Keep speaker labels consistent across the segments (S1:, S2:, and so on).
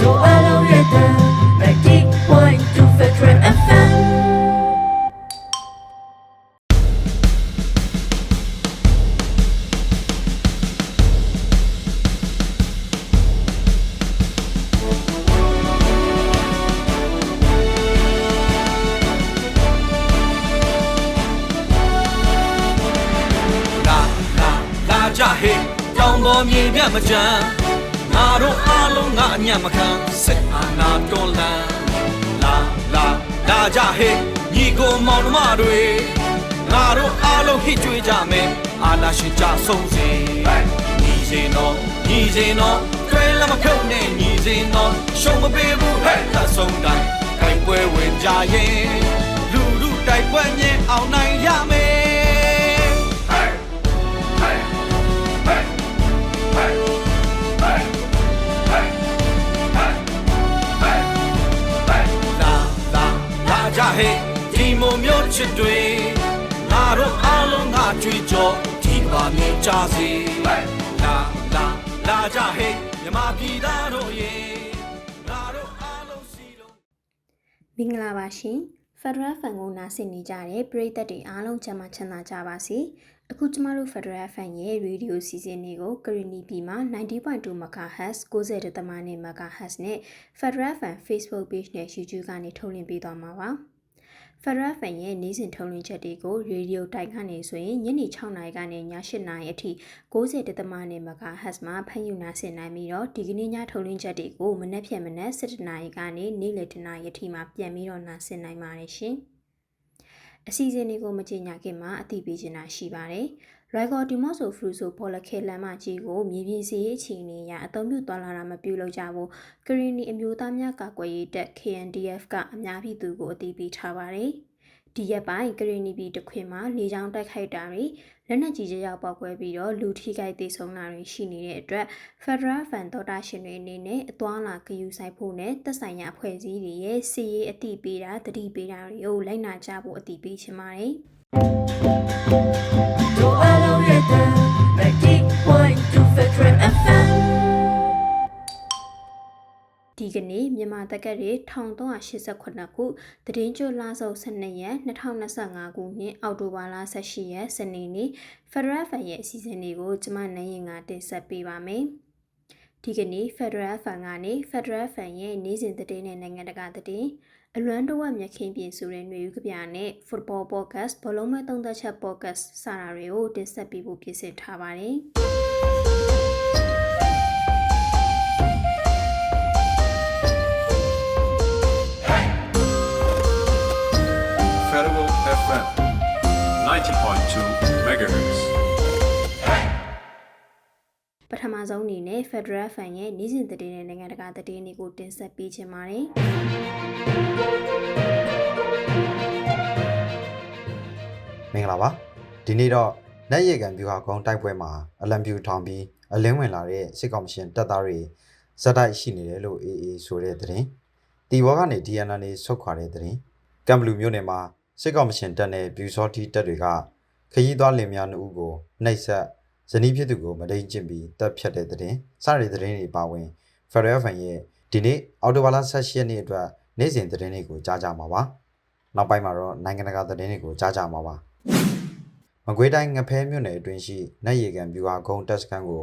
S1: တို့အလုံး
S2: ပေးဘူးဟဲ့သက်ဆုံးတိုင်းတိုက်ပွဲဝင်ကြရင်လူလူတိုက်ပွဲမြင်အောင်နိုင်ရမယ်လာလာလာကြဟေးဒီမုံမျိုးချစ်တွေငါတို့အားလုံးငါကြွေးကြောဒီပါမြင်ကြစေလာလာလာကြဟေးမြမပြည်သားတို့ရေ
S3: မင်္ဂလာပါရှင်ဖက်ဒရယ်ဖန်ကိုနားဆင်နေကြတဲ့ပရိသတ်တွေအားလုံးချမ်းသာချမ်းသာကြပါစေအခုကျမတို့ဖက်ဒရယ်ဖန်ရဲ့ရေဒီယိုစီစဉ်လေးကိုကရီနီပြည်မှာ90.2 MHz 90တမနဲ့ MHz နဲ့ Federal Fan Facebook Page နဲ့ YouTube ကနေထုတ်လွှင့်ပေးသွားမှာပါ Federal Fan ရဲ့နေ့စဉ်ထုတ်လွှင့်ချက်တွေကိုရေဒီယိုတိုင်ကနေဆိုရင်ညနေ6နာရီကနေည8နာရီအထိ90တမနဲ့ MHz မှာဖမ်းယူနာဆင်နိုင်ပြီးတော့ဒီကနေ့ညထုတ်လွှင့်ချက်တွေကိုမနက်ဖြန်မနက်7နာရီကနေနေ့လယ်10နာရီအထိမှာပြန်ပြီးတော့နာဆင်နိုင်ပါတယ်ရှင်။အစီအစဉ်တွေကိုမကြေညာခင်မှာအသိပေးချင်တာရှိပါတယ်။ Record Demos of Fruso ပေါ်လခဲလမ်းမကြီးကိုမြေပြင်စီရေးအခြေအနေအရအသုံးပြုသွားလာတာမပြုလုပ်ကြဘူး။ကရင်နီအမျိုးသားများကာကွယ်ရေးတပ် KNDF ကအများပြည်သူကိုအသိပေးထားပါတယ်။ဒီရက်ပိုင်းကရင်နီပြည်တစ်ခွင်မှာလေကြောင်းတိုက်ခိုက်တာတွေလက်နက်ကြီးကြရောက်ပေါက်ကွဲပြီးတော့လူထိခိုက်ဒေဆုံးတာတွေရှိနေတဲ့အတွက် Federal Fan တော်တာရှင်တွေအနေနဲ့အသွာလာဂယူဆိုင်ဖို့နဲ့သက်ဆိုင်ရာအဖွဲ့အစည်းတွေရဲ့စီရေးအသိပေးတာတတိပေးတာတွေကိုလိုက်နာကြဖို့အသိပေးချင်ပါတယ်။
S1: တို့အလုံးရဲ့တန်90.2 Federal FM
S3: ဒီကနေ့မြန်မာတက္ကသိုလ်1389ခုတည်င်းကျွလဆုပ်12ရက်2025ခုနှစ်အောက်တိုဘာလ18ရက်စနေနေ့ Federal Fan ရဲ့အစီအစဉ်လေးကိုကျွန်မနိုင်ရင်ကတင်ဆက်ပေးပါမယ်။ဒီကနေ့ Federal Fan ကနေ Federal Fan ရဲ့နေ့စဉ်သတင်းနဲ့နိုင်ငံတကာသတင်း အလွမ်းတဝက်မြက်ခင်းပြင်ဆိုတဲ့ຫນွေဥကပြနဲ့ Football Podcast ဘလုံးမဲ့သုံးသက်ချက် Podcast စတာတွေကိုတင်ဆက်ပေးဖို့ပြင်ဆင်ထားပါတယ်။
S4: Federal FM 90.2 megahertz.
S3: ပထမဆုံးအနေနဲ့ Federal Fan ရဲ့နေ့စဉ်သတင်းနဲ့နိုင်ငံတကာသတင်းတွေကိုတင်ဆက်ပေးချင်ပါတယ်
S5: မင်္ဂလာပါဒီနေ့တော့လက်ရည်ကန်ဗျူဟာကုန်းတိုက်ပွဲမှာအလံပြူထောင်ပြီးအလင်းဝင်လာတဲ့စစ်ကောင်မရှင်တပ်သားတွေဇက်တိုက်ရှိနေတယ်လို့အေးအေးဆိုတဲ့သတင်းတီဘောကနေ DNN နေဆုတ်ခွာတဲ့သတင်းကံဘလူမျိုးနယ်မှာစစ်ကောင်မရှင်တပ်နဲ့ဗျူစောတီတပ်တွေကခရီးသွားလင်များနှစ်ဦးကိုနှိပ်စက် ဇနီးဖြစ်သူကိုမဒိန်ကျင့်ပြီးတပ်ဖြတ်တဲ့သတင်းစတဲ့သတင်းတွေပါဝင် Federal Fan ရဲ့ဒီနေ့အော်တိုဘာလ16ရက်နေ့အတွက်နေ့စဉ်သတင်းတွေကိုကြားကြမှာပါနောက်ပိုင်းမှာတော့နိုင်ငံတကာသတင်းတွေကိုကြားကြမှာပါမကွေးတိုင်းငဖဲမြို့နယ်အတွင်းရှိနတ်ရီကန်ဗျူဟာကုန်းတပ်စခန်းကို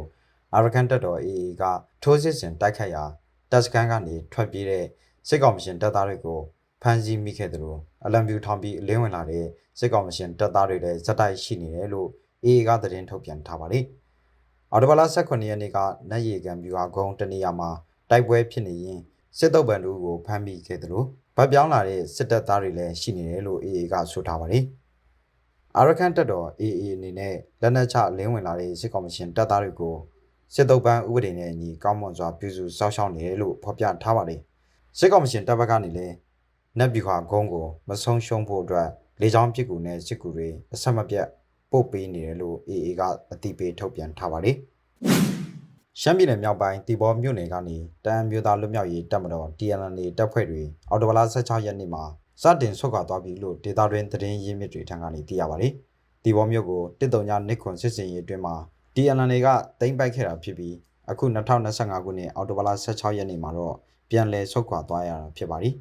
S5: အာရကန်တပ်တော် AA ကထိုးစစ်ဆင်တိုက်ခိုက်ရာတပ်စခန်းကနေထွက်ပြေးတဲ့စစ်ကောင်မရှင်တပ်သားတွေကိုဖမ်းဆီးမိခဲ့တယ်လို့အလံပြူထောင်ပြီးအလင်းဝင်လာတဲ့စစ်ကောင်မရှင်တပ်သားတွေလည်းဇက်တိုက်ရှိနေတယ်လို့ AA ကသတင်းထုတ်ပြန်ထားပါတယ်။အော်တိုဘာလ18ရက်နေ့ကနတ်ရီကန်ဗျူဟာကုန်းတနေရာမှာတိုက်ပွဲဖြစ်နေရင်စစ်တုပ်ပံတို့ကိုဖမ်းမိခဲ့တယ်လို့ဗတ်ပြောင်းလာတဲ့စစ်တပ်သားတွေလည်းရှိနေတယ်လို့ AA ကဆိုထားပါတယ်။အာရကန်တက်တော် AA အနေနဲ့လက်နက်ချလင်းဝင်လာတဲ့စစ်ကောင်မရှင်တပ်သားတွေကိုစစ်တုပ်ပန်းဥပဒေနဲ့အညီကောင်းမွန်စွာပြုစုစောင့်ရှောက်နေတယ်လို့ဖော်ပြထားပါတယ်။စစ်ကောင်မရှင်တပ်ဘက်ကနေလည်းနက်ဘီခွာဂုံးကိုမဆုံးရှုံးဖို့အတွက်လေကြောင်းပစ်ကူနဲ့စစ်ကူတွေအဆက်မပြတ် ပို့ပေးနေတယ်လို့ AA ကအသိပေးထုတ်ပြန်ထားပါတယ်။ရှမ်းပြည်နယ်မြောက်ပိုင်းတီဘောမြို့နယ်ကနေတအံမျိုးသားလွတ်မြောက်ရေးတပ်မတော် TNLA တပ်ဖွဲ့တွေအော်တိုဘလာ16ရက်နေ့မှာစတင်ဆုတ်ခွာသွားပြီလို့ဒေတာတွင်သတင်းရင်းမြစ်တွေထံကနေသိရပါတယ်။တီဘောမြို့ကိုတစ်တုံညနစ်ခွန်စစ်စင်ရေးအတွင်းမှာ TNLA ကတိမ့်ပိုက်ခဲ့တာဖြစ်ပြီးအခု2025ခုနှစ်အောက်တိုဘာလ16ရက်နေ့မှာတော့ပြန်လည်ဆုတ်ခွာသွားရတာဖြစ်ပါတယ်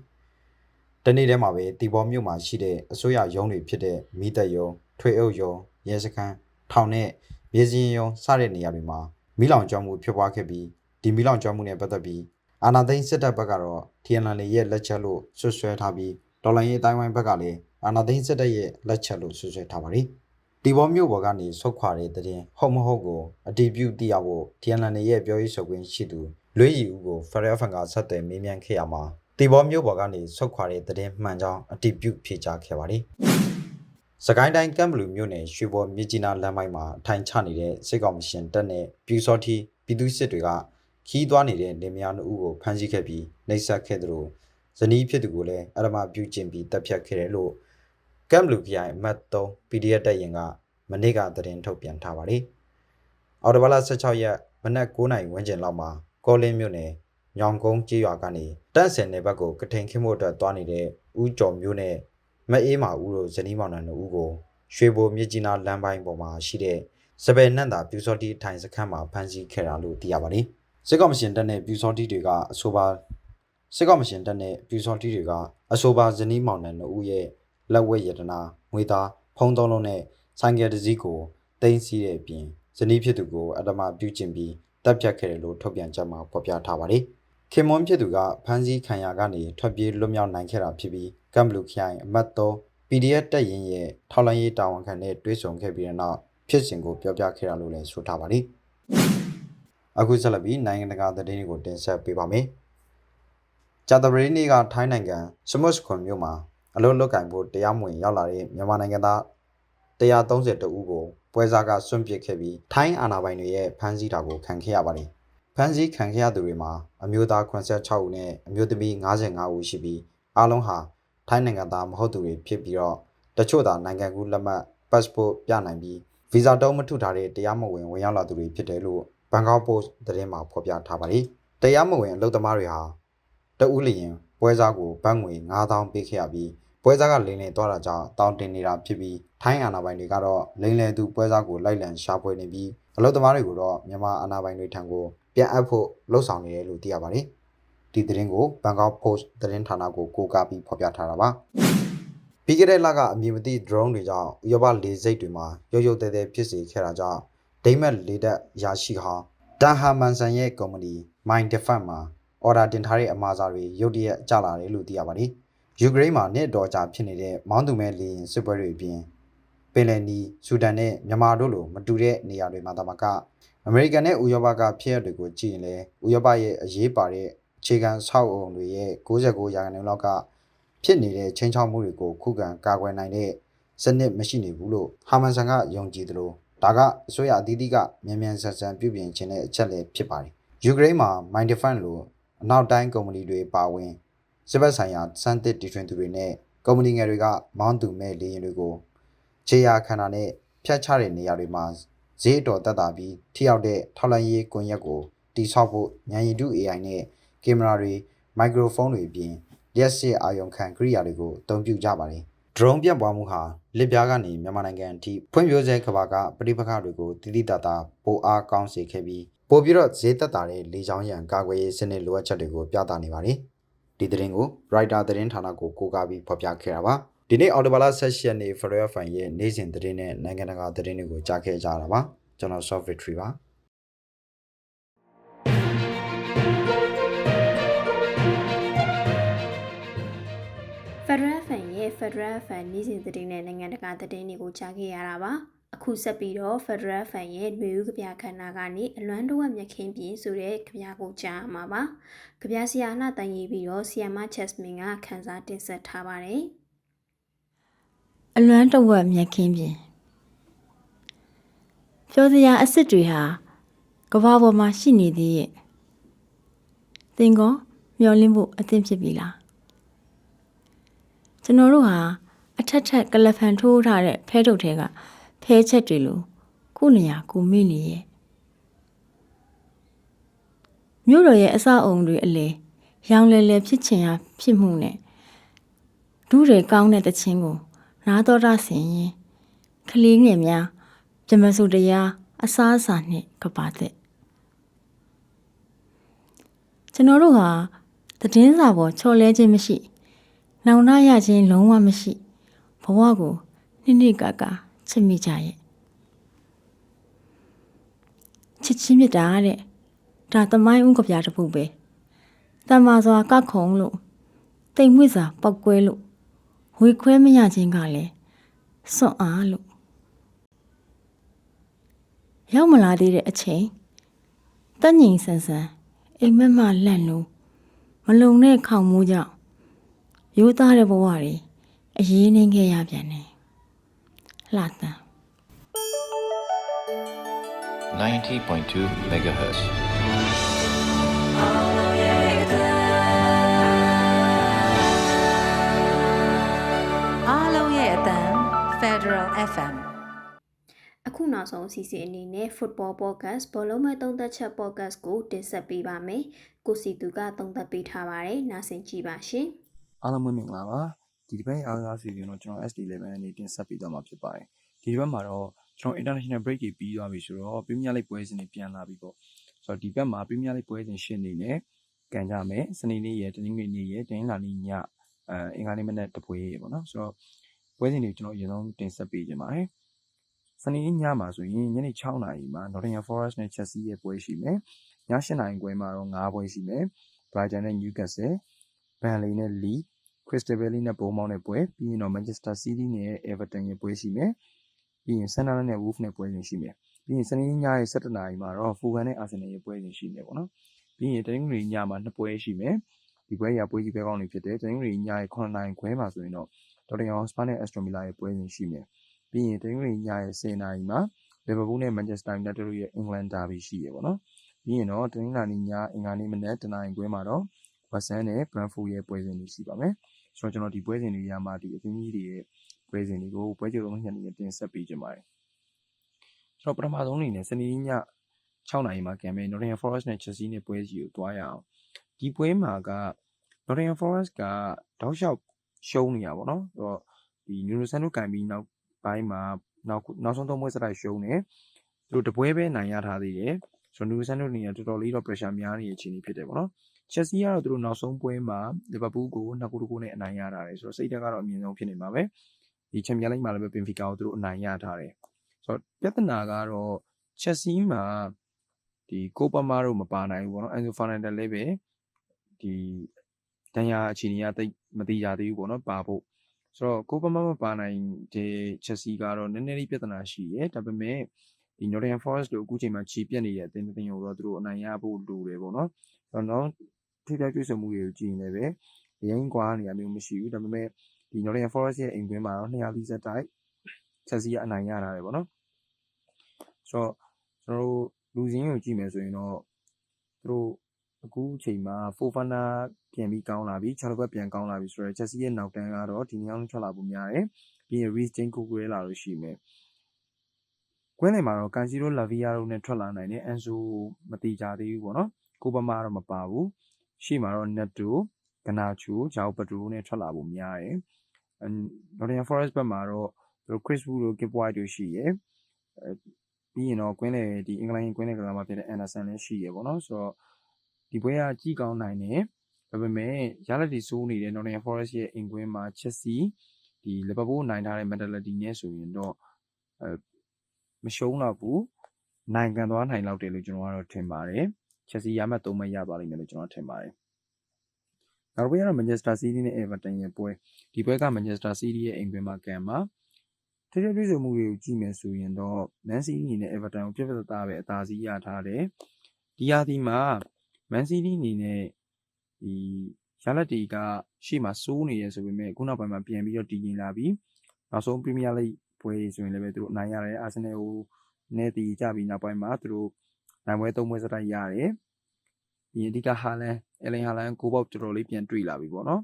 S5: ။တနေ့တည်းမှာပဲတီဘောမြို့မှာရှိတဲ့အစိုးရရုံးတွေဖြစ်တဲ့မိသက်ရုံထွေအုပ်ရုံ ရဲစခန်းထောင်နဲ့မြေစင်းရုံစတဲ့နေရာတွေမှာမိလောင်ကျွမ်းမှုဖြစ်ပွားခဲ့ပြီးဒီမိလောင်ကျွမ်းမှုနဲ့ပတ်သက်ပြီးအာနာသိန်းစစ်တပ်ဘက်ကတော့ TNL ရဲ့လက်ချက်လို့ဆွဆွဲထားပြီးဒေါ်လာရေးအတိုင်းဝိုင်းဘက်ကလည်းအာနာသိန်းစစ်တပ်ရဲ့လက်ချက်လို့ဆွဆွဲထားပါတယ်။တီဘောမြို့ပေါ်ကနေဆုတ်ခွာတဲ့တဲ့ရင်ဟုတ်မဟုတ်ကိုအတီးပြုတ်သိရဖို့ TNL ရဲ့ပြောရေးဆိုခွင့်ရှိသူလွေးရီဦးကို Federal Fan ကဆက်သွယ်မေးမြန်းခဲ့ရမှာတီဘောမြို့ပေါ်ကနေဆုတ်ခွာတဲ့တဲ့ရင်မှန်ကြောင်းအတီးပြုတ်ဖြေကြားခဲ့ပါတယ်။ စကိုင်းတိုင်းကမ်ဘလူမြို့နယ်ရွှေဘော်မြစ်ကြီးနားလမ်းပိုင်းမှာအထိုင်ချနေတဲ့စစ်ကောင်ရှင်တပ်နဲ့ပြူစောတီပြည်သူစစ်တွေကခီးသွားနေတဲ့နေမယားနှုတ်ကိုဖမ်းဆီးခဲ့ပြီးနှိပ်စက်ခဲ့သလိုဇနီးဖြစ်သူကိုလည်းအရမပြုကျင့်ပြီးတပ်ဖြတ်ခဲ့တယ်လို့ကမ်ဘလူခရိုင်အမှတ်3 PDF တပ်ရင်ကမနေ့ကသတင်းထုတ်ပြန်ထားပါတယ်။အော်တိုဘာလ16ရက်မနက်9:00နာရီဝန်းကျင်လောက်မှာကောလင်းမြို့နယ်ညောင်ကုန်းကျေးရွာကနေတန့်စင်နယ်ဘက်ကိုကထိန်ခင်းဖို့အတွက်သွားနေတဲ့ဦးကျော်မျိုးနဲ့ မအေးမာဦးတို့ဇနီးမောင်နှံတို့ဦးကိုရွှေဘိုမြစ်ကြီးနားလမ်းပိုင်းပေါ်မှာရှိတဲ့စပယ်နန့်တာပြူစောတိထိုင်စခန်းမှာဖမ်းဆီးခဲ့တာလို့သိရပါတယ်။စစ်ကောင်မရှင်တပ်နဲ့ပြူစောတိတွေကအဆိုပါစစ်ကောင်မရှင်တပ်နဲ့ပြူစောတိတွေကအဆိုပါဇနီးမောင်နှံတို့ဦးရဲ့လက်ဝဲရတနာငွေသားဖုံးသုံးလုံးနဲ့ဆိုင်ကယ်တစ်စီးကိုတင်စီးတဲ့အပြင်ဇနီးဖြစ်သူကိုအတ္တမပြုကျင့်ပြီးတပ်ဖြတ်ခဲ့တယ်လို့ထုတ်ပြန်ချက်မှာဖော်ပြထားပါတယ်။ခင်မွန်းဖြစ်သူကဖမ်းဆီးခံရကနေထွက်ပြေးလွတ်မြောက်နိုင်ခဲ့တာဖြစ်ပြီး ကမ်ဘလူခိုင်အမတ်3 PDF တက်ရင်ရဲ့ထောက်လိုင်းရေးတာဝန်ခံနဲ့တွဲဆုံခဲ့ပြီးတဲ့နောက်ဖြစ်စဉ်ကိုပြောပြခဲ့တာလို့လည်းဆိုထားပါတယ်။အခုဆက်လက်ပြီးနိုင်ငံတကာသတင်းတွေကိုတင်ဆက်ပေးပါမယ်။ဂျာတပရီနေ့ကထိုင်းနိုင်ငံစမွတ်စခွန်မြို့မှာအလုပ်လုပ်ကင်ဖို့တရားမဝင်ရောက်လာတဲ့မြန်မာနိုင်ငံသား130တဦးကိုပွဲစားကစွန့်ပစ်ခဲ့ပြီးထိုင်းအာဏာပိုင်တွေရဲ့ဖမ်းဆီးတာကိုခံခဲ့ရပါတယ်။ဖမ်းဆီးခံခဲ့ရသူတွေမှာအမျိုးသား86ဦးနဲ့အမျိုးသမီး55ဦးရှိပြီးအားလုံးဟာ ထိုင်းနိုင်ငံသားမဟုတ်သူတွေဖြစ်ပြီးတော့တချို့သာနိုင်ငံကူးလက်မှတ် passport ပြနိုင်ပြီးဗီဇာတုံးမထုထားတဲ့တရားမဝင်ဝင်ရောက်လာသူတွေဖြစ်တယ်လို့ဘန်ကောက်ပို့စ်သတင်းမှာဖော်ပြထားပါတယ်။တရားမဝင်အလုပ်သမားတွေဟာတဦးလျင်ပွဲစားကိုဘတ်ငွေ9000ပေးခဲ့ရပြီးပွဲစားကလိန်လည်သွားတာကြောင့်တောင်းတင်နေတာဖြစ်ပြီးထိုင်းအာဏာပိုင်တွေကတော့လိန်လည်သူပွဲစားကိုလိုက်လံရှာဖွေနေပြီးအလုပ်သမားတွေကိုတော့မြန်မာအာဏာပိုင်တွေထံကိုပြန်အပ်ဖို့လှုံ့ဆော်နေတယ်လို့သိရပါတယ်။ ဒီသတင်းကိုဘန်ကောက်ပို့စ်သတင်းဌာနကိုကိုးကားပြီးဖော်ပြထားတာပါ။ပြီးခဲ့တဲ့လကအမည်မသိ drone တွေကြောင့်ဥရောပလေဆိပ်တွေမှာရုတ်ရုတ်တဲတဲဖြစ်စေခဲ့တာကြောင့်ဒိမတ်လေတပ်ရရှိဟောင်းတန်ဟာမန်ဆန်ရဲ့ကုမ္ပဏီ Mind Defense မှာအော်ဒါတင်ထားတဲ့အမှားစာတွေရုတ်တရက်ကျလာတယ်လို့သိရပါတယ်။ယူကရိန်းမှာနှစ်တော်ကြာဖြစ်နေတဲ့မောင်းသူမဲ့လေရင်စစ်ပွဲတွေအပြင်ပင်လယ်နီဆူဒန်နဲ့မြန်မာတို့လိုမတူတဲ့နေရာတွေမှာတမကအမေရိကန်နဲ့ဥရောပကဖြစ်ရပ်တွေကိုကြည့်ရင်လည်းဥရောပရဲ့အရေးပါတဲ့အ ခြေခံဆောက်အုံတွေရဲ့69ရာခိုင်နှုန်းလောက်ကဖြစ်နေတဲ့ချင်းချောက်မှုတွေကိုခုခံကာကွယ်နိုင်တဲ့စနစ်မရှိနေဘူးလို့ဟာမန်ဆန်ကယုံကြည်တယ်လို့ဒါကအစိုးရအသီးသီးကမြန်မြန်ဆန်ဆန်ပြုပြင်ခြင်းတဲ့အချက်လည်းဖြစ်ပါတယ်။ယူကရိန်းမှာ Mind Defense လို့အနောက်တိုင်းကုမ္ပဏီတွေပါဝင်စစ်ဘက်ဆိုင်ရာစမ်းသစ်တီထွင်သူတွေနဲ့ကုမ္ပဏီငယ်တွေကမောင်းသူမဲ့လေယာဉ်တွေကိုခြေရာခန္ဓာနဲ့ဖြတ်ချတဲ့နေရာတွေမှာဈေးအတော်တက်တာပြီးထိရောက်တဲ့ထောက်လှမ်းရေးကွန်ရက်ကိုတိစောက်ဖို့ဉာဏ်ရည်တု AI နဲ့ ကင်မရာတွေမိုက်ခရိုဖုန်းတွေအပြင်လျှက်စစ်အာရုံခံကိရိယာတွေကိုအသုံးပြုကြပါတယ်။ drone ပြန့်ပွားမှုဟာလက်ပြားကနေမြန်မာနိုင်ငံအထိဖွံ့ဖြိုးဆဲကမ္ဘာကပြည်ပခါတွေကိုတိတိတတ်တာပိုအားကောင်းစေခဲ့ပြီးပို့ပြီးတော့ဈေးသက်သာတဲ့လေချောင်းရံကာကွယ်ရေးစနစ်လိုအပ်ချက်တွေကိုပြသနေပါတယ်။ဒီသတင်းကို Writer သတင်းဌာနကိုကိုးကားပြီးဖော်ပြခဲ့တာပါ။ဒီနေ့အော်တိုဘာလ16ရက်နေ့ Forever Fan ရဲ့နေ့စဉ်သတင်းနဲ့နိုင်ငံတကာသတင်းတွေကိုကြားခဲ့ကြတာပါ။ကျွန်တော် Soft Victory ပါ။
S3: Federal Fan ရဲ့ Federal Fan နေ့စဉ်သတင်းနဲ့နိုင်ငံတကာသတင်းတွေကိုကြားခဲ့ရတာပါအခုဆက်ပြီးတော့ Federal Fan ရဲ့ຫນွေဦးကဗျာခန္ဓာကနေအလွမ်းတဝက်မြက်ခင်းပြင်ဆိုတဲ့ကဗျာကိုကြားမှာပါကဗျာဆရာနာတန်ရေးပြီးတော့ဆီယမ Jasmine ကခန်းစားတင်ဆက်ထားပါတယ်
S6: အလွမ်းတဝက်မြက်ခင်းပြင်ပြောစရာအစ်စ်တွေဟာကဘာပေါ်မှာရှိနေသေးရဲ့သင်ကောမျောလင်းဖို့အသင့်ဖြစ်ပြီလား ကျွန်တော်တို့ဟာအထက်ထက်ကလဖန်ထိုးထားတဲ့ဖဲထုတ်ထဲကဖဲချက်တွေလိုကိုယ့်နေရာကိုမိနေရဲ့မြို့တော်ရဲ့အစအုံတွေအလေရောင်လဲလဲဖြစ်ချင်ရဖြစ်မှုနဲ့ဒူးတွေကောင်းတဲ့တခြင်းကိုနားတော်တာဆင်ရင်ကလေးငယ်များပြမစုတရားအစားအစာနှင့်ကပါတဲ့ကျွန်တော်တို့ဟာသတင်းစာပေါ်ချော်လဲခြင်းမရှိ နောင်နာရခြင်းလုံးဝမရှိဘဝကိုနိမ့်နိမ့်ကကချစ်မိကြရဲ့ချစ်ချင်းမြတ်တာတဲ့ဒါသမိုင်းဥကပြတစ်ပုပဲတမ္မာစွာကခုံလို့တိမ်မွေ့စွာပောက်ကွဲလို့ဝေခွဲမရခြင်းကလည်းစွန့်အားလို့ရောက်မလာသေးတဲ့အချိန်တက်ငိန်ဆန်ဆန်အိမ်မက်မလန့်လို့မလုံတဲ့ခေါင်မိုးကြောင့် ရိုးသားတဲ့ဘဝတွေအရေးနှင်းခဲ့ရပြန်တယ်လှတန်
S4: 90.2 megahertz.
S1: Alo ye atan Federal FM
S3: အခုနောက်ဆုံးအစီအစဉ်အနေနဲ့ Football Podcast ဘောလုံးမဲ့သုံးသက်ချက် Podcast ကိုတင်ဆက်ပေးပါမယ်။ကိုစီသူကသုံးသက်ပေးထားပါတယ်။နားဆင်ကြည့်ပါရှင်။
S7: အားလုံးပဲမင်္ဂလာပါဒီတစ်ပတ်အားကစားစီစဉ်တော့ကျွန်တော် SD11 အနေတင်ဆက်ပေးသွားမှာဖြစ်ပါတယ်ဒီတစ်ပတ်မှာတော့ကျွန်တော် international break ကြီးပြီးသွားပြီဆိုတော့ Premier League ပွဲစဉ်တွေပြန်လာပြီပေါ့ဆိုတော့ဒီဘက်မှာ Premier League ပွဲစဉ်ရှင်းနေနဲ့ကန်ကြမယ်စနေနေ့ရယ်တနင်္ဂနွေနေ့ရယ်တင်းလာနေ့ညအဲအင်္ဂါနေ့မနေ့တပွဲရယ်ပေါ့နော်ဆိုတော့ပွဲစဉ်တွေကျွန်တော်အရင်ဆုံးတင်ဆက်ပေးခြင်းပါတယ်စနေနေ့ညမှာဆိုရင်ညနေ6နာရီမှာ Nottingham Forest နဲ့ Chelsea ရဲ့ပွဲရှိမယ်ည7နာရီပွဲမှာတော့9ပွဲရှိမယ် Brighton နဲ့ Newcastle Burnley နဲ့ Leeds Crystal Palace နဲ့ Bournemouth နဲ့ပွဲပြီးရင်တော့ Manchester City နဲ့ Everton ရဲ့ပွဲရှိမယ်ပြီးရင် Sunderland နဲ့ Wolves နဲ့ပွဲစဉ်ရှိမယ်ပြီးရင်စနေနေ့ညရဲ့7နာရီမှာတော့ Fulham နဲ့ Arsenal ရဲ့ပွဲစဉ်ရှိမယ်ပေါ့နော်ပြီးရင်တနင်္ဂနွေညမှာနှစ်ပွဲရှိမယ်ဒီပွဲရပွဲကြီးပဲကောင်းနေဖြစ်တယ်တနင်္ဂနွေညရဲ့9နာရီခွဲမှာဆိုရင်တော့ Tottenham Hotspur နဲ့ Aston Villa ရဲ့ပွဲစဉ်ရှိမယ်ပြီးရင်တနင်္ဂနွေညရဲ့10နာရီမှာ Liverpool နဲ့ Manchester United တို့ရဲ့ England Derby ရှိရပေါ့နော်ပြီးရင်တော့တနင်္လာနေ့ညအင်္ဂါနေ့မနက်တနာရီခွဲမှာတော့ West Ham နဲ့ Brentford ရဲ့ပွဲစဉ်တွေရှိပါမယ်ဆိုတော့ကျွန်တော်ဒီပွဲစဉ်တွေရမှာဒီအသင်းကြီးတွေရဲ့ပွဲစဉ်တွေကိုပွဲကြိုလုံးညနေတင်ဆက်ပေးကြပါတယ်ကျွန်တော်ပထမဆုံးအနေနဲ့စနေည6နာရီမှာကံမယ် Nottingham Forest နဲ့ Chelsea နဲ့ပွဲစီကိုတွားရအောင်ဒီပွဲမှာက Nottingham Forest ကတောက်လျှောက်ရှုံးနေရပါတော့။ဆိုတော့ဒီ Nuno Santo ကန်ပြီးနောက်ပိုင်းမှာနောက်နောက်ဆုံးသုံးပွဲစတိုက်ရှုံးနေ။သူတို့တပွဲပဲနိုင်ရထားသေးတယ်။ဆိုတော့ Nuno Santo နေရာတော်တော်လေးတော့ pressure များနေတဲ့အခြေအနေဖြစ်တယ်ပေါ့နော်။ Chelsea ကတော့သူတို့နောက်ဆုံးပွဲမှာ Liverpool ကို2ဂိုးတကိုးနဲ့အနိုင်ရထားတယ်ဆိုတော့စိတ်ဓာတ်ကတော့အမြင့်ဆုံးဖြစ်နေမှာပဲ။ဒီ Champions League မှာလည်း Benfica ကိုသူတို့အနိုင်ရထားတယ်။ဆိုတော့ပြဿနာကတော့ Chelsea မှာဒီကိုပါမာတို့မပါနိုင်ဘူးပေါ့နော်။ Enzo Fernandez လည်းပဲဒီတန်ရာအခြေအနေကတိတ်မတိကြသေးဘူးပေါ့နော်ပါဖို့ဆိုတော့ကိုပါမာမပါနိုင်တဲ့ Chelsea ကတော့နည်းနည်းလေးပြဿနာရှိရဲဒါပေမဲ့ဒီ Nottingham Forest တို့အခုချိန်မှာခြေပြက်နေတဲ့အသင်းတစ်သင်းကိုတော့သူတို့အနိုင်ရဖို့လိုတယ်ပေါ့နော်ဆိုတော့တော့ ထိပ်ပြကျွေးဆုံမှုတွေကိုကြည့်ရင်လည်းပဲရင်းကွာနေရာမျိုးမရှိဘူးဒါပေမဲ့ဒီ Nottingham Forest ရဲ့အိမ်တွင်းမှာတော့240တိုက် Chelsea ကအနိုင်ရတာတယ်ပေါ့နော်ဆိုတော့ကျွန်တော်တို့လူစင်းကိုကြည့်မယ်ဆိုရင်တော့သူတို့အခုအချိန်မှာ Fofana ပြန်ပြီးကောင်းလာပြီ6ဘက်ပြန်ကောင်းလာပြီဆိုတော့ Chelsea ရဲ့နောက်တန်းကတော့ဒီနေ့အောင်ထွက်လာဖို့များတယ်ပြီးရင် Reece James ကိုကိုရဲလာလို့ရှိမယ်ကွင်းလယ်မှာတော့ Cancelo Lavia တို့နဲ့ထွက်လာနိုင်တယ် Enzo မတိကြသေးဘူးပေါ့နော်ကိုပမာတော့မပါဘူး ရှေ့မှာတော့ Neto Garnacho Joao Pedro နဲ့ထွက်လာဖို့များတယ် Nottingham Forest ဘက်မှာတော့သူတို့ Chris Wood တို့ Kip White တို့ရှိရယ်အဲပြီးရင်တော့ကွင်းလေဒီအင်္ဂလန်ကွင်းလေကစားမဖြစ်တဲ့ Anderson လည်းရှိရယ်ပေါ့နော်ဆိုတော့ဒီပွဲကကြည့်ကောင်းနိုင်တယ်ဒါပေမဲ့ရလက်တီစိုးနေတဲ့ Nottingham Forest ရဲ့အင်ကွင်းမှာ Chelsea ဒီ Liverpool နိုင်ထားတဲ့ mentality နဲ့ဆိုရင်တော့အဲမရှုံးတော့ဘူးနိုင်ငံသွားနိုင်လောက်တယ်လို့ကျွန်တော်ကတော့ထင်ပါတယ် Chelsea ရမှတ်သုံးမှတ်ရသွားလိမ့်မယ်လို့ကျွန်တော်ထင်ပါတယ်နောက်တစ်ပွဲကတော့ Manchester City နဲ့ Everton ရဲ့ပွဲဒီပွဲက Manchester City ရဲ့အိမ်ကွင်းမှာကံမှာထိတဲ့တွေ့ဆုံမှုတွေကိုကြည့်မယ်ဆိုရင်တော့ Man City အနေနဲ့ Everton ကိုပြတ်ပြတ်သားသားပဲအသာစီးရထားတယ်ဒီဟာဒီမှာ Man City အနေနဲ့ဒီရလက်တီကရှေ့မှာစိုးနေရဆိုပေမဲ့ခုနောက်ပိုင်းမှာပြန်ပြီးတော့တည်ငြိမ်လာပြီးနောက်ဆုံး Premier League ပွဲဆိုရင်လည်းပဲသူတို့အနိုင်ရတယ် Arsenal ကိုနဲ့တည်ကြပြီးနောက်ပိုင်းမှာသူတို့ နိုင်ပွဲ၃ပွဲစတိုက်ရတယ်ဒီအဓိကဟာလန်အလင်ဟာလန်ကိုပေါက်တော်တော်လေးပြန်တွေ့လာပြီပေါ့နော်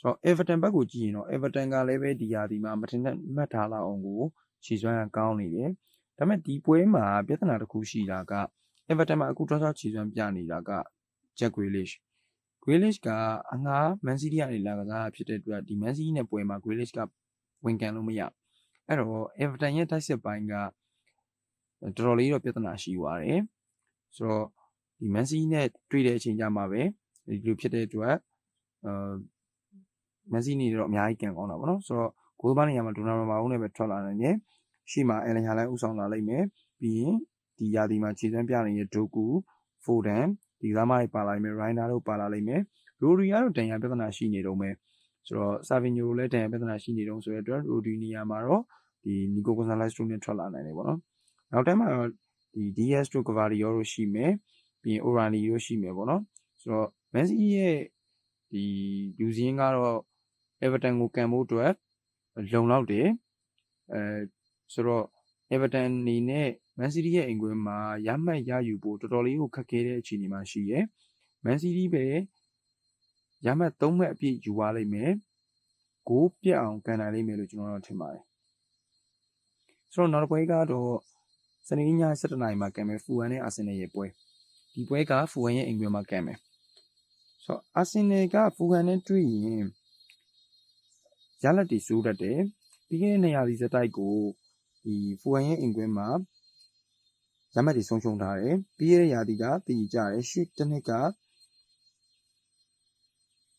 S7: ဆိုတော့ Everton ဘက်ကိုကြည့်ရင်တော့ Everton ကလည်းပဲဒီဟာဒီမှာမထင်နဲ့မှတ်ထားလောက်အောင်ကိုခြေစွမ်းကကောင်းနေတယ်ဒါပေမဲ့ဒီပွဲမှာပြဿနာတစ်ခုရှိတာက Everton မှာအခုတော့ခြေစွမ်းပြနေတာက Jack Grealish Grealish ကအငှား Man City ကနေလာကစားဖြစ်တဲ့အတွက်ဒီ Man City နဲ့ပွဲမှာ Grealish ကဝင်ကန်လို့မရအဲ့တော့ Everton ရဲ့တိုက်စစ်ပိုင်းကတော်တော်လေးတော့ပြဿနာရှိသွားတယ် ဆိုတော့ဒီမန်စီနဲ့တွေ့တဲ့အချိန်ကြမှာပဲဒီလိုဖြစ်တဲ့အတွက်အာမန်စီနေတော့အများကြီးကန်ကောင်းတာပေါ့နော်ဆိုတော့ဂိုးဘာနေရာမှာဒိုနာမာဦးနဲ့ပဲထွက်လာနိုင်တယ်ရှေ့မှာအယ်လန်ဟာလိုင်းဥဆောင်လာလိမ့်မယ်ပြီးရင်ဒီယာဒီမှာခြေစမ်းပြနေတဲ့ဒိုကူဖိုဒန်ဒီကစားမတွေပါလာလိမ့်မယ်ရိုင်းနာတို့ပါလာလိမ့်မယ်ရိုရီကတော့တန်ရာပြဿနာရှိနေတော့မယ်ဆိုတော့ဆာဗီညိုလည်းတန်ရာပြဿနာရှိနေတော့ဆိုတဲ့အတွက်ရိုဒီနီယာမှာတော့ဒီနီကိုကွန်ဆာလက်စ်တို့နဲ့ထွက်လာနိုင်တယ်ပေါ့နော်နောက်တိုင်းမှာတော့ ဒီ DS တို့ကဗာဒီယောတို့ရှိမယ်ပြီးရင် Orani တို့ရှိမယ်ပေါ့နော်ဆိုတော့ Messi ရဲ့ဒီလူစင်းကတော့ Everton ကိုကန်ဖို့အတွက်လုံလောက်တယ်အဲဆိုတော့ Everton အနေနဲ့ Man City ရဲ့အိမ်ကွင်းမှာရမှတ်ရယူဖို့တော်တော်လေးကိုခက်ခဲတဲ့အခြေအနေမှာရှိရယ် Man City ပဲရမှတ်၃မှတ်အပြည့်ယူသွားလိမ့်မယ်ဂိုးပြတ်အောင်ကန်နိုင်လိမ့်မယ်လို့ကျွန်တော်တို့ထင်ပါတယ်ဆိုတော့နောက်တစ်ပွဲကတော့ စနေနေ့ည7:00နာရီမှာကန်မယ်ဖူဟန်နဲ့အာဆင်နယ်ရဲ့ပွဲဒီပွဲကဖူဟန်ရဲ့အိမ်ကွင်းမှာကန်မယ်ဆိုတော့အာဆင်နယ်ကဖူဟန်နဲ့တွေ့ရင်ရလက်တီစိုးတတ်တယ်ပြီးခဲ့တဲ့နေရာဒီစတိုက်ကိုဒီဖူဟန်ရဲ့အိမ်ကွင်းမှာရမတ်တွေဆုံးရှုံးထားတယ်ပြီးခဲ့တဲ့ရာသီကတည်ကြတယ်ရှစ်တစ်နှစ်က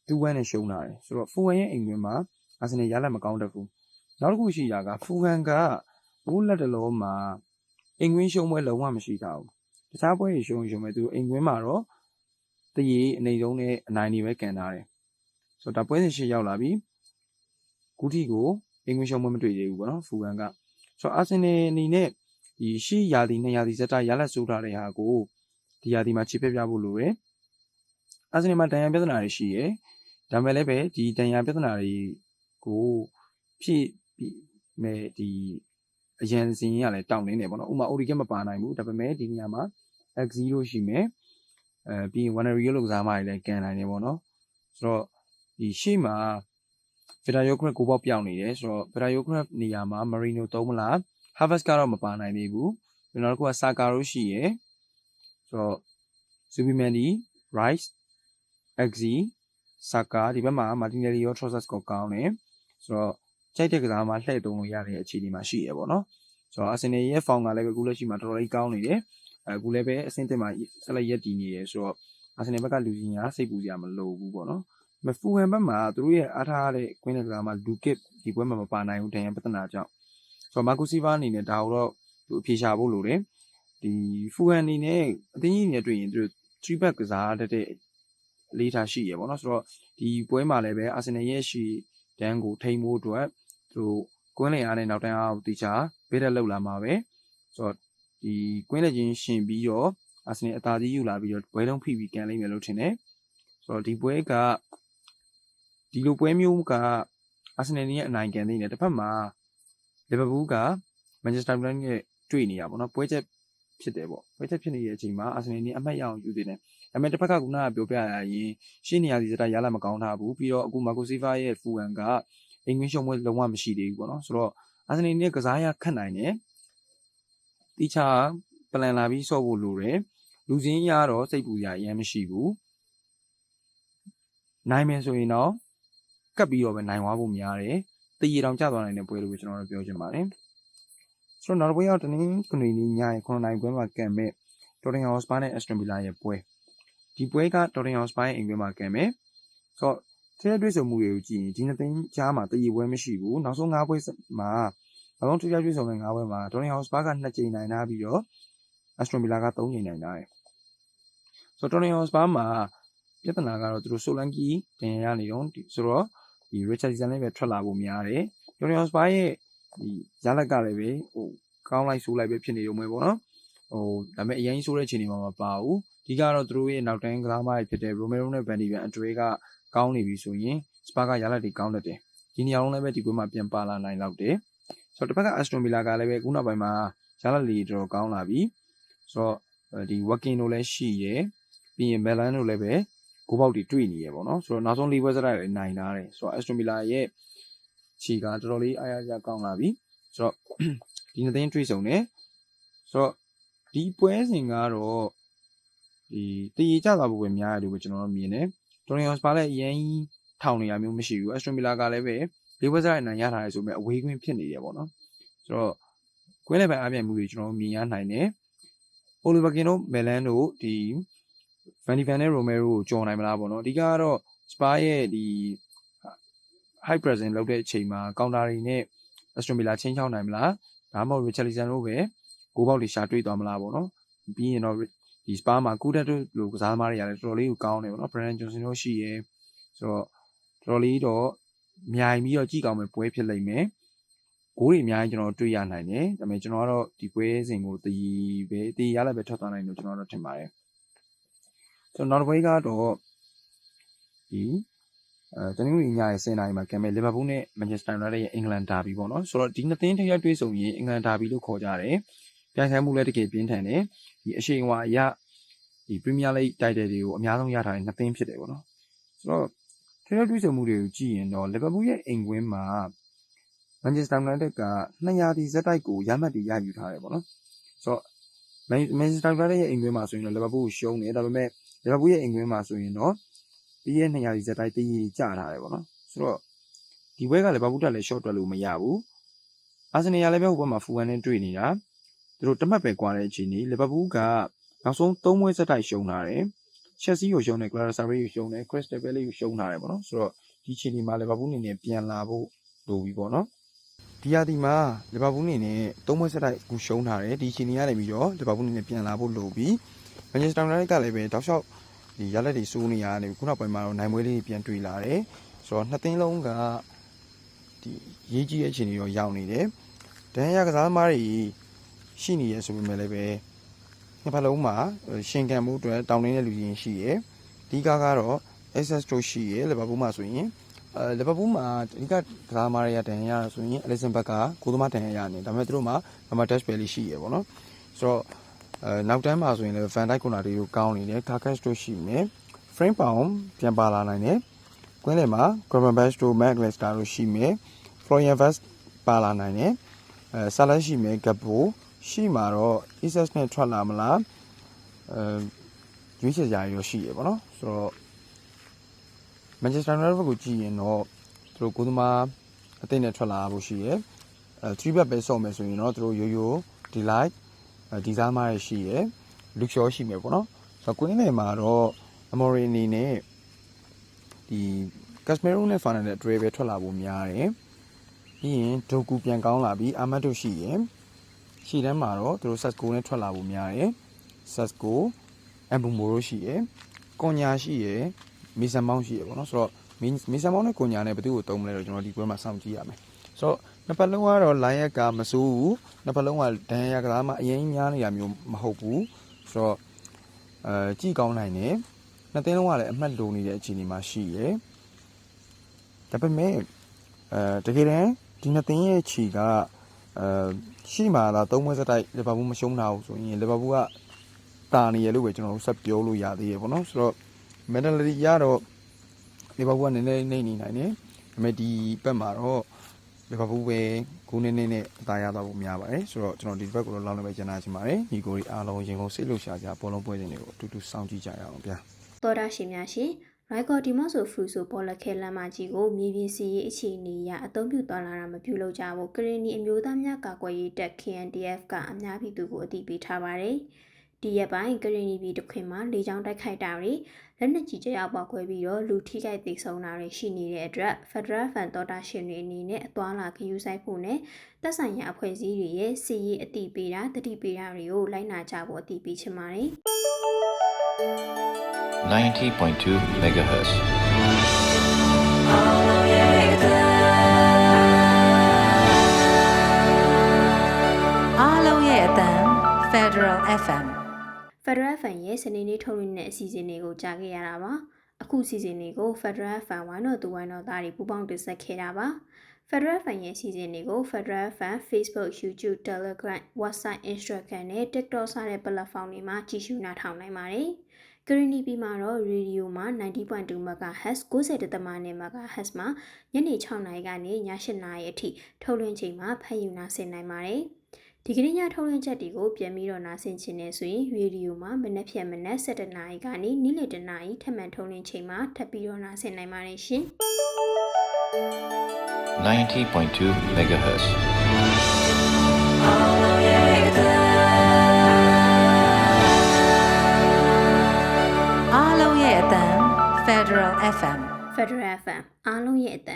S7: တူဝမ်နဲ့ရှုံးထားတယ်ဆိုတော့ဖူဟန်ရဲ့အိမ်ကွင်းမှာအာဆင်နယ်ရလက်မကောင်းတတ်ဘူးနောက်တစ်ခုရှိတာကဖူဟန်ကဘူးလက်တလုံးမှာ အိမ်ကွင်းရှုံးပွဲလုံးဝမရှိတာဘူးတခြားပွဲတွေရှုံးရင်ရှုံးမယ်သူအိမ်ကွင်းမှာတော့တရေအနေဆုံးနဲ့အနိုင်တွေပဲကန်ထားတယ်ဆိုတော့ဒါပွဲစဉ်ရှစ်ရောက်လာပြီဂူတီကိုအိမ်ကွင်းရှုံးပွဲမတွေ့သေးဘူးပေါ့နော်ဖူဟန်ကဆိုတော့အာဆင်နယ်အနေနဲ့ဒီရှေ့ရာသီနှစ်ရာသီစက်တာရလက်စိုးထားတဲ့ဟာကိုဒီရာသီမှာခြေဖက်ပြဖို့လိုတယ်အာဆင်နယ်မှာတန်ရာပြဿနာတွေရှိရယ်ဒါပေမဲ့လည်းပဲဒီတန်ရာပြဿနာတွေကိုဖြည့်ပြီးမဲ့ဒီ အရန်စင်ရလည်းတောင်းနေတယ်ပေါ့နော်ဥပမာ ODK မပါနိုင်ဘူးဒါပေမဲ့ဒီနေရာမှာ X0 ရှိမယ်အဲပြီးရင် Wanario လို့ကစားမတွေလည်းကန်နိုင်တယ်ပေါ့နော်ဆိုတော့ဒီရှေ့မှာ Vidayo Crab ကိုပေါက်ပြောင်းနေတယ်ဆိုတော့ Vidayo Crab နေရာမှာ Marino သုံးမလား Harvest ကတော့မပါနိုင်သေးဘူးပြီးတော့တစ်ခုက Saka တို့ရှိရယ်ဆိုတော့ Zubimendi Rice XZ Saka ဒီဘက်မှာ Martinelli ရော Trossard ကိုကောင်းတယ်ဆိုတော့ ကြိုက်တဲ့ကစားမှာလှည့်သုံးလို့ရတဲ့အခြေအနေမှာရှိရပေါ့နော်ဆိုတော့ Arsenal ရဲ့ form ကလည်းပဲအခုလက်ရှိမှာတော်တော်လေးကောင်းနေတယ်အခုလည်းပဲအဆင့်တက်မှာဆက်လက်ရက်တည်နေတယ်ဆိုတော့ Arsenal ဘက်ကလူကြီးညာစိတ်ပူစရာမလိုဘူးပေါ့နော်မဖူဟန်ဘက်မှာသူတို့ရဲ့အားထားတဲ့ကွင်းတဲ့ကစားမှာလူကစ်ဒီပွဲမှာမပါနိုင်ဘူးတန်ရန်ပြဿနာကြောင့်ဆိုတော့မာကူစီဗာအနေနဲ့ဒါတော့သူအဖြေရှာဖို့လိုတယ်ဒီဖူဟန်အနေနဲ့အသင်းကြီးအနေနဲ့တွေ့ရင်သူတို့ three back ကစားတတ်တဲ့လေးထားရှိရပေါ့နော်ဆိုတော့ဒီပွဲမှာလည်းပဲအာဆင်နယ်ရဲ့ရှီ တန်းကိုထိန်းဖို့အတွက်သူတို့ကွင်းလင်အားနဲ့နောက်တန်းအားကိုတေချာဘေးတက်လောက်လာမှာပဲဆိုတော့ဒီကွင်းလက်ချင်းရှင်ပြီးတော့အာဆင်နယ်အသာကြီးယူလာပြီးတော့ဘွဲလုံးဖိပြီးကန်လိမ့်မယ်လို့ထင်တယ်ဆိုတော့ဒီပွဲကဒီလိုပွဲမျိုးကအာဆင်နယ်ရဲ့အနိုင်ကန်နေတယ်တစ်ဖက်မှာလီဗာပူးကမန်ချက်စတာယူနိုက်တက်နဲ့တွေ့နေရပါတော့ပွဲချက်ဖြစ်တယ်ပေါ့ပွဲချက်ဖြစ်နေတဲ့အချိန်မှာအာဆင်နယ်အမှတ်ရအောင်ယူသေးတယ် ဒါပေမဲ့တစ်ဖက်ကကနာပြောပြရရင်ရှင်းနေရစီစတာရလာမကောင်းတာဘူးပြီးတော့အခုမာကိုစီဗာရဲ့ဖူဟန်ကအင်္ဂလိပ်ရှုံးပွဲလုံးဝမရှိသေးဘူးပေါ့နော်ဆိုတော့အာဆင်နယ်နဲ့ကစားရခတ်နိုင်တယ်တိချာပလန်လာပြီးဆော့ဖို့လိုတယ်လူစင်းရတော့စိတ်ပူရအရင်မရှိဘူးနိုင်မယ်ဆိုရင်တော့ကပ်ပြီးတော့ပဲနိုင်သွားဖို့များတယ်တည်ရတောင်ကျသွားနိုင်တဲ့ပွဲလို့ကျွန်တော်တို့ပြောချင်ပါတယ်ဆိုတော့နောက်တစ်ပွဲရောက်တနင်္ဂနွေနေ့ညရဲ့9နိုင်ပွဲမှာကန်မဲ့တော်တင်ဟော့စပါနဲ့အက်စတန်ဗီလာရဲ့ပွဲ ဒီပွဲကတော်တင်ဟော့စပါရဲ့အိမ်ပွဲမှာကန်မဲ့ဆိုတော့တဲ့တွေ့ဆုံမှုတွေကိုကြည့်ရင်ဒီနှစ်သိန်းကြားမှာတည်ရပွဲမရှိဘူးနောက်ဆုံး၅ပွဲမှာနောက်ဆုံးတွေ့တွေ့ဆုံတဲ့၅ပွဲမှာတော်တင်ဟော့စပါက2ကြိမ်နိုင်လာပြီးတော့အက်စတန်ဗီလာက3ကြိမ်နိုင်လာတယ်ဆိုတော့တော်တင်ဟော့စပါမှာပြဿနာကတော့သူတို့ဆိုလန်ကီတင်ရနေတော့ဆိုတော့ဒီ Richardson လည်းပဲထွက်လာဖို့များတယ်။ Junior Spy ရဲ့ဒီရလက်ကလည်းပဲဟိုကောင်းလိုက်ဆိုးလိုက်ပဲဖြစ်နေရုံပဲပေါ့နော်။ ဟိုဒါပေမဲ့အရင်ဆိုးတဲ့ချိန်တွေမှာမပါဘူး။ဒီကတော့သူတို့ရဲ့နောက်တန်းကစားမတွေဖြစ်တဲ့ Romero နဲ့ Van de Ven အတွေ့ကကောင်းနေပြီဆိုရင် Spa ကရလက်တွေကောင်းတတ်တယ်။ဒီနေရာလုံးလည်းပဲဒီကွင်းမှာပြန်ပါလာနိုင်တော့တယ်။ဆိုတော့တစ်ဖက်က Aston Villa ကလည်းပဲခုနောက်ပိုင်းမှာရလက်လေးတော်ကောင်းလာပြီ။ဆိုတော့ဒီ working တို့လည်းရှိရယ်ပြီးရင် Melan တို့လည်းပဲကိုပေါက်တွေတွေ့နေရပေါ့နော်ဆိုတော့နောက်ဆုံးလေးပွဲစရိုက်လည်းနိုင်လာတယ်ဆိုတော့ Aston Villa ရဲ့ခြေကတော်တော်လေးအားရကြကောင်းလာပြီဆိုတော့ဒီနှစ်သိန်းတွေ့ဆုံတယ်ဆိုတော့ ဒီပွဲစဉ်ကတော့ဒီတည်ရကြတာဖို့ပဲများရတယ်လို့ကျွန်တော်တို့မြင်တယ်တိုနီယောစပါလည်းအရင်ထောင်နေရမျိုးမရှိဘူး Aston Villa ကလည်းပဲလေးပွဲစရိုက်နိုင်ရထားတယ်ဆိုပေမဲ့အဝေးကွင်းဖြစ်နေတယ်ပေါ့နော်ဆိုတော့ကွင်းလည်းပဲအားပြိုင်မှုတွေကျွန်တော်တို့မြင်ရနိုင်တယ် Oliver Kin တို့ Melan တို့ဒီ Van de Ven နဲ့ Romero ကိုကြော်နိုင်မလားပေါ့နော်အဓိကကတော့ Spa ရဲ့ဒီ high pressing လောက်တဲ့အချိန်မှာ counter တွေနဲ့ Aston Villa ချင်းချောင်းနိုင်မလားဒါမှမဟုတ် Richarlison တို့ပဲ ဂိုးပေါက်တွေရှာတွေ့သွားမလားပေါ့နော်ပြီးရင်တော့ဒီ Spa မှာကူတက်တို့လိုကစားသမားတွေကလည်းတော်တော်လေးကိုကောင်းတယ်ပေါ့နော် Brandon Johnson တို့ရှိရဲဆိုတော့တော်တော်လေးတော့မြိုင်ပြီးတော့ကြည့်ကောင်းမဲ့ပွဲဖြစ်လိမ့်မယ်ဂိုးတွေအများကြီးကျွန်တော်တွေ့ရနိုင်တယ်ဒါပေမဲ့ကျွန်တော်ကတော့ဒီပွဲစဉ်ကိုတည်ပဲတည်ရလည်းပဲထွက်သွားနိုင်လို့ကျွန်တော်တို့ထင်ပါတယ်ဆိုတော့နောက်တစ်ပွဲကတော့ဒီအဲတနင်္ဂနွေညရဲ့10နာရီမှာကံမဲ့လီဗာပူးနဲ့မန်ချက်စတာယူနိုက်တက်ရဲ့အင်္ဂလန်ဒါဘီပေါ့နော်ဆိုတော့ဒီနှစ်သင်းထိပ်တွေ့ဆုံရင်အင်္ဂလန်ဒါဘီလို့ခေါ်ကြတယ် ပြိုင်ဆိုင်မှုလည်းတကယ်ပြင်းထန်တယ်ဒီအရှိန်အဝါအရဒီပရီးမီးယားလိဂ်တိုက်တယ်တွေကိုအများဆုံးရထားတဲ့နှစ်သင်းဖြစ်တယ်ပေါ့နော်ဆိုတော့ထိပ်တွေ့ဆုံမှုတွေကိုကြည့်ရင်တော့လီဗာပူးရဲ့အိမ်ကွင်းမှာမန်ချက်စတာယူနိုက်တက်က200တီဇက်တိုက်ကိုရမှတ်တီရယူထားတယ်ပေါ့နော်ဆိုတော့မန်ချက်စတာယူနိုက်တက်ရဲ့အိမ်ကွင်းမှာဆိုရင်တော့လီဗာပူးကိုရှုံးတယ်ဒါပေမဲ့လီဗာပူးရဲ့အိမ်ကွင်းမှာဆိုရင်တော့ပြီးရဲ့200ဒီဇက်တိုင်းတည်ကြထားတယ်ပေါ့နော်ဆိုတော့ဒီဘွဲကလည်းဘာဘူးတက်လည်း short တွက်လို့မရဘူးအာဆင်နယ်ကလည်းပဲဟိုဘက်မှာဖူဝန်နဲ့တွေ့နေတာ သူတို့တမတ်ပဲကွာတဲ့အချိန်นี้လီဗာပူးကနောက်ဆုံး3ဘွဲဆက်တိုက်ရှုံးထားတယ်ချက်စီကိုရှုံးတယ်ဂလာဆာရီကိုရှုံးတယ်ခရစ်စတယ်ဘဲလီကိုရှုံးထားတယ်ပေါ့နော်ဆိုတော့ဒီချိန်ဒီမှာလီဗာပူးအနေနဲ့ပြန်လာဖို့လိုပြီပေါ့နော်ဒီယာဒီမှာလီဗာပူးအနေနဲ့3ဘွဲဆက်တိုက်ကိုရှုံးထားတယ်ဒီချိန်นี้ကနေပြီးတော့လီဗာပူးအနေနဲ့ပြန်လာဖို့လိုပြီမန်ချက်စတာယူနိုက်တက်ကလည်းပဲတောက်လျှောက်ဒီရလက်တွေစိုးနေရတယ်ခုနောက်ပိုင်းမှာတော့နိုင်ပွဲလေးပြန်တွေ့လာတယ်ဆိုတော့နှစ်သင်းလုံးကဒီရေးကြီးတဲ့အခြေအနေတော့ရောက်နေတယ်ဒန်ရကစားသမားတွေ ရှိနေရဆိုပေမဲ့လည်းပဲနှစ်ဖက်လုံးမှာရှင်ကန်မှုအတွက်တောင်းနေတဲ့လူကြီးရှိရယ်ဒီကားကတော့ access တို့ရှိရယ်လီဗာပူးမှာဆိုရင်အဲလီဗာပူးမှာအဓိကကစားသမားတွေကဒန်ရဆိုရင် Alisson ဘက်ကကိုသမားဒန်ရရနေဒါပေမဲ့သူတို့မှာ number dash ပဲလေးရှိရယ်ပေါ့နော်ဆိုတော့အဲနောက်တန်းမှာဆိုရင်လည်း Van Dijk ကိုနာတီတို့ကောင်းနေတယ် Carcass တို့ရှိနေ frame pound ပြန်ပါလာနိုင်တယ်ကွင်းလယ်မှာ Gravenberch တို့ Mac Allister တို့ရှိမယ် Florian Wirtz ပါလာနိုင်တယ်အဲ Salah ရှိမယ် Gakpo ရှိမှာတော့ Isak နဲ့ထွက်လာမလားအဲရွေးချယ်ကြရရှိရပေါ့နော်ဆိုတော့ Manchester United ကိုကြည့်ရင်တော့သူတို့ကိုသမားအသိနဲ့ထွက်လာဖို့ရှိရယ်အဲ3 back ပဲစော့မယ်ဆိုရင်တော့သူတို့ရိုးရိုး delight ဒီစားမားရရှိရယ် Luke Shaw ရှိမယ်ပေါ့နော်ဆိုတော့ကွင်းလယ်မှာတော့ Amory အနေနဲ့ဒီ Casemiro နဲ့ Fernandes အတွဲပဲထွက်လာဖို့များတယ်ပြီးရင်ဒိုကူပြန်ကောင်းလာပြီးအာမတ်တို့ရှိရယ် ရှီတန်းမှာတော့သူတို့ Sasco နဲ့ထွက်လာဖို့များတယ် Sasco အမ်ဘူမိုရိုရှိရယ်ကွန်ညာရှိရယ်မီဆန်မောင်းရှိရယ်ပေါ့နော်ဆိုတော့မီဆန်မောင်းနဲ့ကွန်ညာနဲ့ဘယ်သူ့ကိုတုံးမလဲတော့ကျွန်တော်ဒီပွဲမှာစောင့်ကြည့်ရမယ်ဆိုတော့နှစ်ပတ်လုံးကတော့ line ရက်ကမစိုးဘူးနှစ်ပတ်လုံးကဒန်ရကစားမှအရင်များနေရမျိုးမဟုတ်ဘူးဆိုတော့အဲကြည့်ကောင်းနိုင်တယ်နှစ်သင်းလုံးကလည်းအမှတ်လိုနေတဲ့အခြေအနေမှာရှိရယ်ဒါပေမဲ့အဲတကယ်တမ်းဒီနှစ်သင်းရဲ့ခြေက အဲရှိမှသာသုံးပွဲစတိုက်လီဗာပူးမရှုံးတာဘူးဆိုရင်လီဗာပူးကတာနေရလို့ပဲကျွန်တော်တို့ဆက်ပြောလို့ရသေးရပေါ့နော်ဆိုတော့ mentality ရတော့လီဗာပူးကနည်းနည်းနေနေနိုင်တယ်ဒါပေမဲ့ဒီဘက်မှာတော့လီဗာပူးပဲဂိုးနည်းနည်းနဲ့အသာရသွားဖို့များပါတယ်ဆိုတော့ကျွန်တော်ဒီဘက်ကိုတော့လောင်းလည်းပဲကျန်နာချင်ပါတယ်ညီကိုတွေအားလုံးရင်ကုန်စိတ်လှုပ်ရှားကြဘောလုံးပွဲစဉ်တွေကိုအတူတူစောင့်ကြည့်ကြရအောင်ဗျာ
S3: တော်တာရှင်များရှင် ရိုက်ကော်ဒီမော့ဆိုဖရူဆိုပေါ်လက်ခဲလမ်းမကြီးကိုမြေပြင်စီရေးအခြေအနေအရအသုံးပြုသွားလာတာမပြုလုပ်ကြဘူးကရင်နီအမျိုးသားများကာကွယ်ရေးတပ် KNDF ကအများပြည်သူကိုအသိပေးထားပါတယ် ဒီရက်ပိုင်းကရင်နီပြည်တစ်ခွင်မှာလေကြောင်းတိုက်ခိုက်တာတွေလက်နက်ကြီးကြရောက်ပေါက်ခွဲပြီးတော့လူထိခိုက်သေဆုံးတာတွေရှိနေတဲ့အတွက် Federal Fan တော်တာရှင်တွေအနေနဲ့အသွားလာခရူးဆိုင်ဖို့နဲ့တပ်ဆိုင်ရာအဖွဲ့အစည်းတွေရဲ့စီရေးအသိပေးတာတတိပေးတာတွေကိုလိုက်နာကြဖို့အသိပေးချင်ပါတယ်
S8: 90.2 megahertz.
S1: အားလုံးရဲ့အတန် Federal FM
S3: Federal Fan ရဲ့စနေနေ့ထုတ်လွှင့်တဲ့အစီအစဉ်တွေကိုကြားခဲ့ရတာပါ။အခုအစီအစဉ်တွေကို Federal Fan ဝိုင်းတော်သူဝိုင်းတော်သားတွေပူးပေါင်းတင်ဆက်ခဲ့တာပါ။ Federal Fan ရဲ့အစီအစဉ်တွေကို Federal Fan Facebook, YouTube, Telegram, WhatsApp, Instagram နဲ့ TikTok စတဲ့ platform တွေမှာကြည့်ရှုနားထောင်နိုင်ပါတယ်။ Green TV မှာတော့ Radio မှာ90.2 MHz 90.3 MHz မှာညနေ6နာရီကနေည8နာရီအထိထုတ်လွှင့်ချိန်မှာဖတ်ယူနားဆင်နိုင်ပါတယ်။ ဒီကနေ့ညထုတ်လွှင့်ချက်တွေကိုပြန်ပြီးတော့နားဆင်ချင်နေဆိုရင်ရေဒီယိုမှာမနက်ဖြန်မနက်7:00နာရီကနေနေ့လယ်1:00နာရီထပ်မံထုတ်လွှင့်ချိန်မှာထပ်ပြီးတော့နားဆင်နိုင်ပါတယ်ရှင်။
S8: 90.2 megahertz.
S1: အား
S9: ရဲ့အတန်း Federal FM
S3: Federal FM အားလုံးရဲ့အသံ